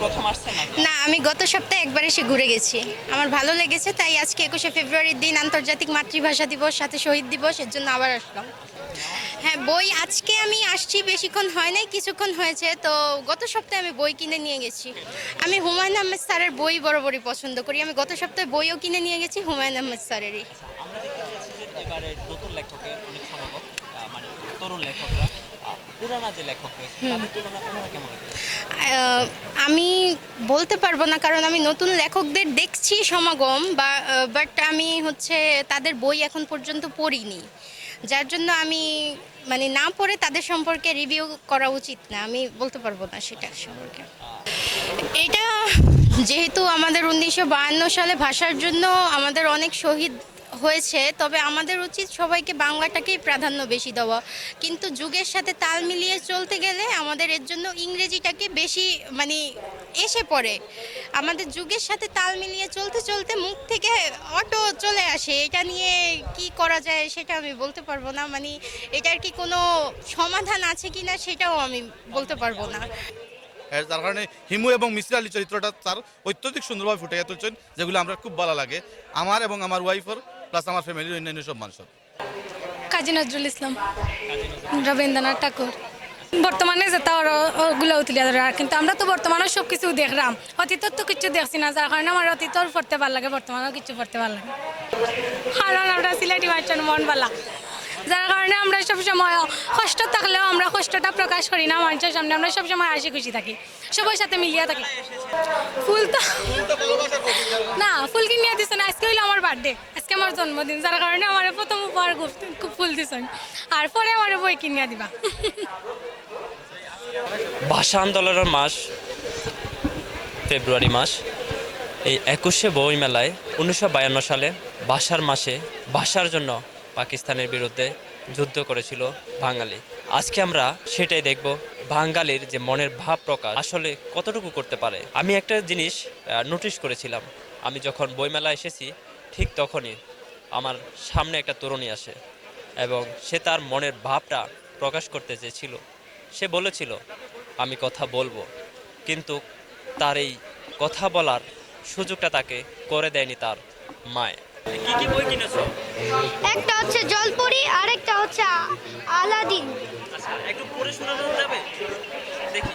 প্রথম আসছেন না আমি গত সপ্তাহে একবার এসে ঘুরে গেছি। আমার ভালো লেগেছে তাই আজকে একুশে ফেব্রুয়ারির দিন আন্তর্জাতিক মাতৃভাষা দিবস সাথে শহীদ দিবস এর জন্য আবার আসলাম। হ্যাঁ বই আজকে আমি আসছি বেশিক্ষণ হয় নাই কিছুক্ষণ হয়েছে তো গত সপ্তাহে আমি বই কিনে নিয়ে গেছি। আমি হুমায়ুন আহমেদ স্যারের বই বরাবরই পছন্দ করি। আমি গত সপ্তাহে বইও কিনে নিয়ে গেছি হুমায়ুন আহমেদ স্যারেরই। আমরা দেখতে পাচ্ছি যে এবারে নতুন লেখকের অনেক সমাগম মানে তরুণ লেখকরা। আমি বলতে পারব না কারণ আমি নতুন লেখকদের দেখছি সমাগম বা বাট আমি হচ্ছে তাদের বই এখন পর্যন্ত পড়িনি। যার জন্য আমি মানে না পড়ে তাদের সম্পর্কে রিভিউ করা উচিত না আমি বলতে পারব না সেটা সম্পর্কে। এটা যেহেতু আমাদের উনিশশো বায়ান্ন সালে ভাষার জন্য আমাদের অনেক শহীদ হয়েছে, তবে আমাদের উচিত সবাইকে বাংলাটাকেই প্রাধান্য বেশি দেওয়া। কিন্তু যুগের সাথে তাল মিলিয়ে চলতে গেলে আমাদের এর জন্য ইংরেজিটাকে বেশি মানে এসে পড়ে। আমাদের যুগের সাথে তাল মিলিয়ে চলতে চলতে মুখ থেকে অটো চলে আসে। এটা নিয়ে কি করা যায় সেটা আমি বলতে পারব না। মানে এটার কি কোনো সমাধান আছে কি না সেটাও আমি বলতে পারব না। এর যার কারণে হিমু এবং মিসির আলী চরিত্রটা তার অত্যধিক সুন্দরভাবে ফুটে তুলছেন, যেগুলো আমরা খুব ভালো লাগে। আমার এবং আমার ওয়াইফের প্লাস আমার ফ্যামিলির অন্যান্য সব মানুষ কাজী নজরুল ইসলাম, রবীন্দ্রনাথ ঠাকুর। বর্তমানে যেটা ওগুলো উতলিয়া ধরে আর কিন্তু আমরা তো বর্তমানে সব কিছু দেখলাম। অতীতর তো কিছু দেখছি না, যার কারণে আমার অতীতর পড়তে ভালো লাগে, বর্তমানেও কিছু পড়তে ভালো লাগে। কারণ আমরা সিলেটি ভাষার মন বালা যার কারণে আমরা সবসময় কষ্ট থাকলেও আমরা কষ্টটা প্রকাশ করি না, মানুষের সামনে আমরা সবসময় হাসি খুশি থাকি, সবার সাথে মিলিয়ে থাকি। ফুল তো না ফুল কিনিয়ে না, আজকে হইল আমার বার্থডে আজকে আমার জন্মদিন, যার কারণে আমার প্রথম উপহার খুব ফুল দিছেন, আর পরে আমার বই কিনিয়ে দিবা। ভাষা আন্দোলনের মাস, ফেব্রুয়ারি মাস, এই একুশে বই মেলায় উনিশশো বায়ান্ন সালে ভাষার মাসে ভাষার জন্য পাকিস্তানের বিরুদ্ধে যুদ্ধ করেছিল বাঙালি। আজকে আমরা সেটাই দেখব, বাঙালির যে মনের ভাব প্রকাশ, আসলে কতটুকু করতে পারে। আমি একটা জিনিস নোটিশ করেছিলাম। আমি যখন বইমেলা এসেছি, ঠিক তখনই আমার সামনে একটা তরুণী আসে এবং সে তার মনের ভাবটা প্রকাশ করতে চেয়েছিল। সে বলেছিল, আমি কথা বলব। কিন্তু তার এই কথা বলার সুযোগটা তাকে করে দেয়নি তার মায়। কি কি বই কিনেছো? একটা হচ্ছে জলপরি আর একটা হচ্ছে আলাদিন। আচ্ছা একটু পড়ে শোনানো যাবে? দেখি।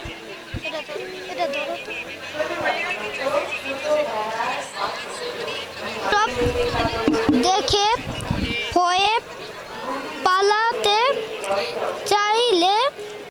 এটা ধরো